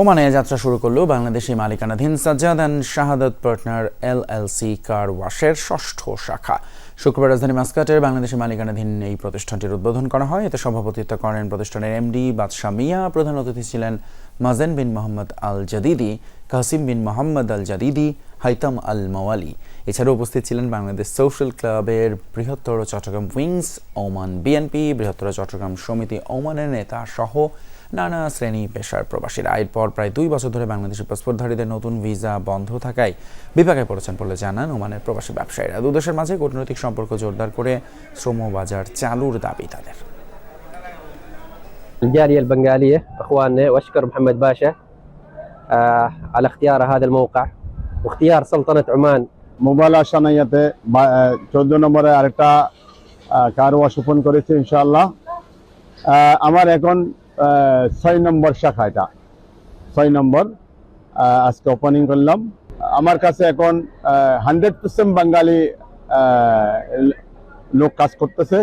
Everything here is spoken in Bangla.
ওমানে যাত্রা শুরু করল বাংলাদেশি মালিকানাধীন Sajjad and Shahadat partner L L C car ওয়াশের ষষ্ঠ শাখা। শুক্রবার রাজধানী মাস্কাটের বাংলাদেশি মালিকানাধীন এই প্রতিষ্ঠানটির উদ্বোধন করা হয়। এতে সভাপতিত্ব করেন প্রতিষ্ঠানের এমডি বাদশাহ মিয়া, প্রধান অতিথি ছিলেন Mazen bin Mohammed Al Jadidi Qasim bin Mohammed Al Jadidi Haitham আল মাওয়ালি এছাড়াও উপস্থিত ছিলেন বাংলাদেশ সোশ্যাল ক্লাবের বৃহত্তর চট্টগ্রাম উইংস ওমান বিএনপি বৃহত্তর চট্টগ্রাম সমিতি ওমানের নেতা সহ নানা শ্রেণী পেশার প্রবাসীরা এরপর প্রায় দুই বছর ধরে বাংলাদেশি পাসপোর্টধারীদের নতুন ভিসা বন্ধ থাকায় বিপাকে পড়েছেন বলে জানান ওমানের প্রবাসী ব্যবসায়ীরা দু দেশের মাঝে কূটনৈতিক সম্পর্ক জোরদার করে শ্রম বাজার চালুর দাবি তাদের الجالية البنغالية أخواننا وأشكر محمد باشا آه على اختيار هذا الموقع মুখতিয়ার সালতানাত ওমান মোবাইল আসানাইয়াতে চোদ্দ নম্বরে আরেকটা কারোয়া শোপন করেছে ইনশাআল্লাহ। আমার এখন ছয় নম্বর শাখা এটা। ছয় নম্বর আজকে ওপেনিং করলাম। আমার কাছে এখন হান্ড্রেড পার্সেন্ট বাঙালি লোক কাজ করতেছে।